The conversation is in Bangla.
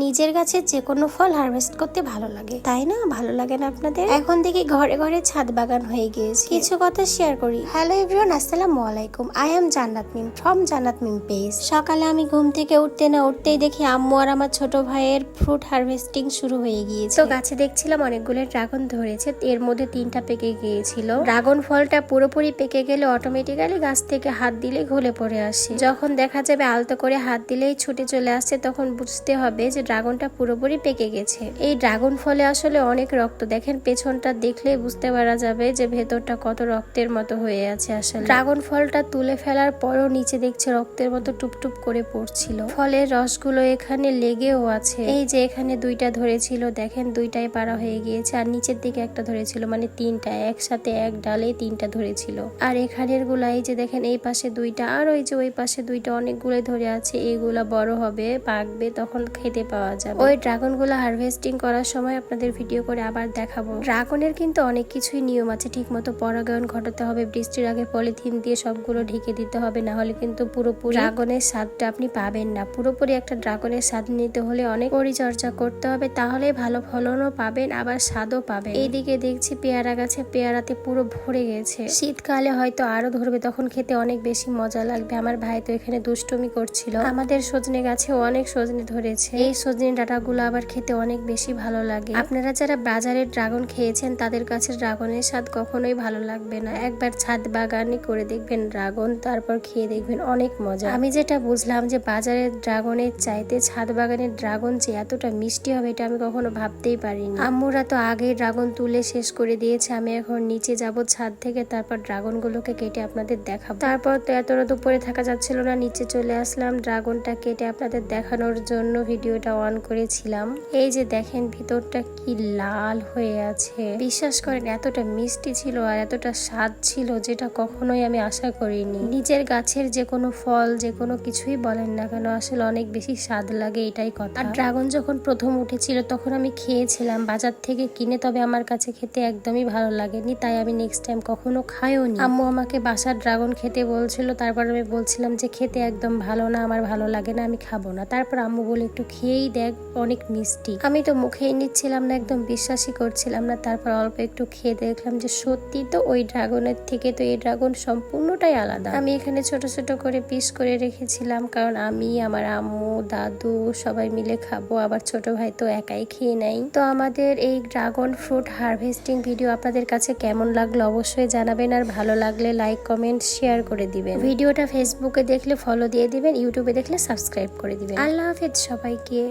নিজের গাছের যে কোনো ফল হারভেস্ট করতে ভালো লাগে। তাই না? ভালো লাগে না আপনাদের? এখন দেখি ঘরে ঘরে ছাদ বাগান হয়ে গিয়েছে। কিছু কথা শেয়ার করি। হ্যালো এভরিওয়ান আসসালামু আলাইকুম। আই এম জান্নাত মিম ফ্রম জান্নাত মিম পেজ সকালে আমি ঘুম থেকে উঠতে না উঠতেই দেখি আম্মু আর আমার ছোট ভাইয়ের ফ্রুট হারভেস্টিং শুরু হয়ে গিয়েছে। তো গাছে দেখছিলাম অনেকগুলো ড্রাগন ধরেছে। এর মধ্যে তিনটা পেকে গিয়েছিল। ড্রাগন ফলটা পুরোপুরি পেকে গেলে অটোমেটিক্যালি গাছ থেকে হাত দিলে ঘুলে পড়ে আসে। যখন দেখা যাবে আলতো করে হাত দিলেই ছুটে চলে আসছে, তখন বুঝতে হবে যে ড্রাগনটা পুরোপুরি পেকে গেছে। এই ড্রাগন ফলে আসলে অনেক রক্ত। দেখেন, পেছনটা দেখলেই বুঝতে পারা যাবে যে ভেতরটা কত রক্তের মতো হয়ে আছে আসলে। ড্রাগন ফলটা তুলে ফেলার পরও নিচে দেখছে রক্তের মতো টুপটুপ করে পড়ছিল। ফলের রসগুলো এখানে লেগেও আছে। এই যে এখানে দুইটা ধরেছিল, দেখেন, দুইটাই পারা হয়ে গিয়েছে, আর নিচের দিকে একটা ধরেছিল মানে তিনটা, একসাথে এক ডালে তিনটা ধরেছিল। আর এখানেরগুলা এই যে দেখেন, এই পাশে দুইটা, আর ওই যে ওই পাশে দুইটা অনেকগুলো ধরে আছে। এইগুলা বড় হবে, পাকবে, তখন খেতে পাওয়া যাবে। ওই ড্রাগনগুলা হারভেস্টিং করার সময় আপনাদের ভিডিও করে আবার দেখাবো। ড্রাগনের কিন্তু অনেক কিছুই নিয়ম আছে। ঠিক মতো পরাগায়ন ঘটাতে হবে বৃষ্টির আগে পলিথিন দিয়ে সবগুলো ঢেকে দিতে হবে না হলে কিন্তু পুরোপুরি ড্রাগনের স্বাদটা আপনি পাবেন না। পুরোপুরি একটা ড্রাগনের স্বাদ নিতে হলে অনেক পরিচর্যা করতে হবে তাহলে ভালো ফলনও পাবেন আবার স্বাদও পাবেন। এইদিকে দেখছি পেয়ারা গাছে পেয়ারাতে পুরো ভরে গেছে। শীতকালে হয়তো আরও ধরবে তখন খেতে অনেক বেশি মজা লাগবে। আমার ভাই তো এখানে দুষ্টুমি করছিল। আমাদের সজনে গাছে অনেক সজনে ধরেছে। এই সজনে ডাটাগুলো আবার খেতে অনেক বেশি ভালো লাগে। আপনারা যারা বাজারের ড্রাগন খেয়েছেন, তাদের কাছে ড্রাগনের স্বাদ কখনোই ভালো লাগবে না। একবার ছাদ বাগানে করে দেখবেন ড্রাগন, তারপর খেয়ে দেখবেন অনেক মজা। আমি যেটা বুঝলাম যে বাজারের ড্রাগনের চাইতে ছাদ বাগানের ড্রাগন যে এতটা মিষ্টি হবে, এটা আমি কখনো ভাবতেই পারিনি। আম্মুরা তো আগে ড্রাগন তুলে শেষ করে দিয়েছে, আমি এখন নিচে যাব ছাদ থেকে, তারপর ড্রাগন গুলোকে কেটে আপনাদের দেখাবো। তারপর তো এত উপরে থাকা যাচ্ছিল না, নিচে চলে আসলাম। ড্রাগনটা কেটে আপনাদের দেখানোর জন্য ভিডিওটা অন করেছিলাম। এই যে দেখেন ভিতরটা কি লাল হয়ে আছে। বিশ্বাস করেন, এতটা মিষ্টি ছিল আর এতটা স্বাদ ছিল যেটা কখনোই আমি আশা করিনি। নিজের গাছের যে কোনো ফল, যে কোনো কিছুই বলেন না কেন, আসলে অনেক বেশি স্বাদ লাগে, এটাই কথা। আর ড্রাগন যখন প্রথম উঠেছিল, তখন আমি খেয়েছিলাম বাজার থেকে কিনে, তবে আমার কাছে খেতে একদমই ভালো লাগেনি, তাই আমি নেক্সট টাইম কখনো খাইও নি আম্মু আমাকে বাসার ড্রাগন খেতে বলছিল, তারপর আমি বলছিলাম যে, খেতে একদম ভালো না, আমার ভালো লাগে না, আমি খাব না। তারপর আম্মু বলে, একটু খেয়েই দেখ, অনেক মিষ্টি। আমি তো মুখেই নিচ্ছিলাম না, একদম বিশ্বাসই করছিলাম না। তারপর অল্প একটু খেয়ে দেখলাম যে সত্যি তো ওই ড্রাগনের থেকে তো এই ড্রাগন সম্পূর্ণটাই আলাদা। আমি এখানে ছোট ছোট করে পিস করে রেখেছিলাম, কারণ আমি, আমার আম্মু, দাদু সবাই মিলে খাব। আবার ছোট ভাই তো একাই খেয়ে নেয়। তো আমাদের এই ড্রাগন ফ্রুট হারভেস্টিং ভিডিও আপনাদের কাছে কেমন লাগল অবশ্যই জানাবেন, আর ভালো লাগলে লাইক, কমেন্ট, শেয়ার করে দিবেন। ভিডিওটা ফেসবুকে দেখলে ফলো দিয়ে দিবেন, ইউটিউবে দেখলে সাবস্ক্রাইব করে দিবেন। আল্লাহ হাফেজ সবাইকে।